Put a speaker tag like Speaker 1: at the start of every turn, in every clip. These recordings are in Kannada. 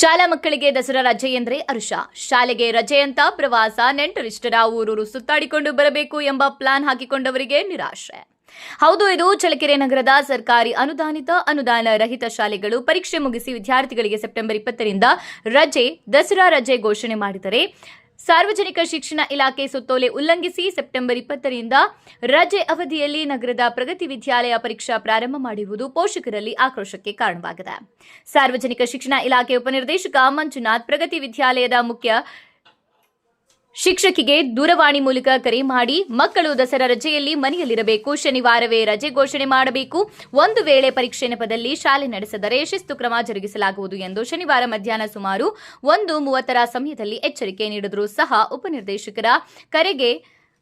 Speaker 1: ಶಾಲಾ ಮಕ್ಕಳಿಗೆ ದಸರಾ ರಜೆ ಎಂದರೆ ಅರುಷಾ ಶಾಲೆಗೆ ರಜೆ ಪ್ರವಾಸ ನೆಂಟರಿಷ್ಟರ ಊರೂರು ಸುತ್ತಾಡಿಕೊಂಡು ಬರಬೇಕು ಎಂಬ ಪ್ಲಾನ್ ಹಾಕಿಕೊಂಡವರಿಗೆ ನಿರಾಶೆ. ಹೌದು, ಇದು ಚಳ್ಳಕೆರೆ ನಗರದ ಸರ್ಕಾರಿ ಅನುದಾನಿತ, ಅನುದಾನ ರಹಿತ ಶಾಲೆಗಳು ಪರೀಕ್ಷೆ ಮುಗಿಸಿ ವಿದ್ಯಾರ್ಥಿಗಳಿಗೆ ಸೆಪ್ಟೆಂಬರ್ ಇಪ್ಪತ್ತರಿಂದ ರಜೆ, ದಸರಾ ರಜೆ ಘೋಷಣೆ ಮಾಡಿದರೆ ಸಾರ್ವಜನಿಕ ಶಿಕ್ಷಣ ಇಲಾಖೆ ಸುತ್ತೋಲೆ ಉಲ್ಲಂಘಿಸಿ ಸೆಪ್ಟೆಂಬರ್ ಇಪ್ಪತ್ತರಿಂದ ರಜೆ ಅವಧಿಯಲ್ಲಿ ನಗರದ ಪ್ರಗತಿ ವಿದ್ಯಾಲಯ ಪರೀಕ್ಷಾ ಪ್ರಾರಂಭ ಮಾಡಿರುವುದು ಪೋಷಕರಲ್ಲಿ ಆಕ್ರೋಶಕ್ಕೆ ಕಾರಣವಾಗಿದೆ. ಸಾರ್ವಜನಿಕ ಶಿಕ್ಷಣ ಇಲಾಖೆ ಉಪನಿರ್ದೇಶಕ ಮಂಜುನಾಥ್ ಪ್ರಗತಿ ವಿದ್ಯಾಲಯದ ಮುಖ್ಯ ಶಿಕ್ಷಕಿಗೆ ದೂರವಾಣಿ ಮೂಲಕ ಕರೆ ಮಾಡಿ ಮಕ್ಕಳು ದಸರಾ ರಜೆಯಲ್ಲಿ ಮನೆಯಲ್ಲಿರಬೇಕು. ಶನಿವಾರವೇ ರಜೆ ಘೋಷಣೆ ಮಾಡಬೇಕು. ಒಂದು ವೇಳೆ ಪರೀಕ್ಷೆ ನೆಪದಲ್ಲಿ ಶಾಲೆ ನಡೆಸಿದರೆ ಶಿಸ್ತು ಕ್ರಮ ಜರುಗಿಸಲಾಗುವುದು ಎಂದು ಶನಿವಾರ ಮಧ್ಯಾಹ್ನ ಸುಮಾರು ಒಂದು ಮೂವತ್ತರ ಸಮಯದಲ್ಲಿ ಎಚ್ಚರಿಕೆ ನೀಡಿದರೂ. ಸಹ ಉಪನಿರ್ದೇಶಕರ ಕರೆಗೆ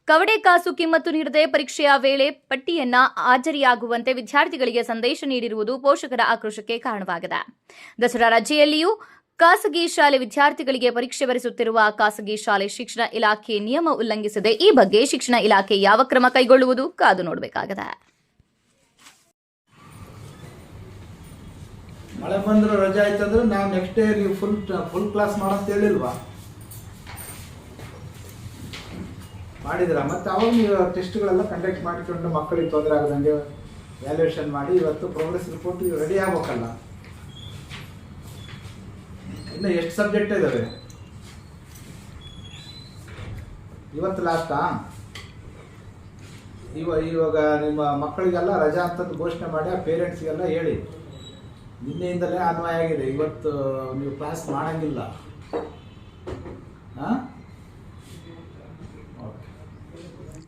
Speaker 1: ಕವಡೆ ಕಾಸು ಕಿಮ್ಮತ್ತು ನೀಡದೆ ಪರೀಕ್ಷೆಯ ವೇಳೆ ಪಟ್ಟಿಯನ್ನ ಹಾಜರಿಯಾಗುವಂತೆ ವಿದ್ಯಾರ್ಥಿಗಳಿಗೆ ಸಂದೇಶ ನೀಡಿರುವುದು ಪೋಷಕರ ಆಕ್ರೋಶಕ್ಕೆ ಕಾರಣವಾಗಿದೆ. ದಸರಾ ರಜೆಯಲ್ಲಿಯೂ ಖಾಸಗಿ ಶಾಲೆ ವಿದ್ಯಾರ್ಥಿಗಳಿಗೆ ಪರೀಕ್ಷೆ ಬರೆಸುತ್ತಿರುವ ಖಾಸಗಿ ಶಾಲೆ ಶಿಕ್ಷಣ ಇಲಾಖೆ ನಿಯಮ ಉಲ್ಲಂಘಿಸಿದೆ ಈ ಬಗ್ಗೆ ಶಿಕ್ಷಣ ಇಲಾಖೆ ಯಾವ ಕ್ರಮ ಕೈಗೊಳ್ಳುವುದು ಕಾದು ನೋಡಬೇಕಾಗಿದೆ.
Speaker 2: ಮಳೆ ಬಂದ್ರೆ ರಜೆ ಆಯ್ತಂದ್ರೆ ನಾವು ನೆಕ್ಸ್ಟ್ ಡೇ ನೀವು ಫುಲ್ ಫುಲ್ ಕ್ಲಾಸ್ ಮಾಡಂತ ಹೇಳಿಲ್ವಾ? ಮಾಡಿದ್ರ ಮತ್ತೆ ಅವಾಗ ನೀವು ಟೆಸ್ಟ್ಗಳೆಲ್ಲ ಕಂಡಕ್ಟ್ ಮಾಡಿಕೊಂಡು ಮಕ್ಕಳಿಗೆ ತೊಂದರೆ ಆಗದಂಗೆ ವ್ಯಾಲ್ಯೂಯೇಷನ್ ಮಾಡಿ ಇವತ್ತು ಪ್ರೋಗ್ರೆಸ್ ರಿಪೋರ್ಟ್ ರೆಡಿ ಆಗ್ಬೇಕಲ್ಲ. ಇನ್ನು ಎಷ್ಟು ಸಬ್ಜೆಕ್ಟ್ ಇದಾವೆ? ಇವತ್ತು ಲಾಸ್ಟಾ ಇವ, ಇವಾಗ ನಿಮ್ಮ ಮಕ್ಕಳಿಗೆಲ್ಲ ರಜಾ ಅಂತ ಘೋಷಣೆ ಮಾಡಿ ಆ ಪೇರೆಂಟ್ಸ್ಗೆಲ್ಲ ಹೇಳಿ. ನಿನ್ನೆಯಿಂದಲೇ ಅನ್ವಯ ಆಗಿದೆ. ಇವತ್ತು ನೀವು ಕ್ಲಾಸ್ ಮಾಡಂಗಿಲ್ಲ.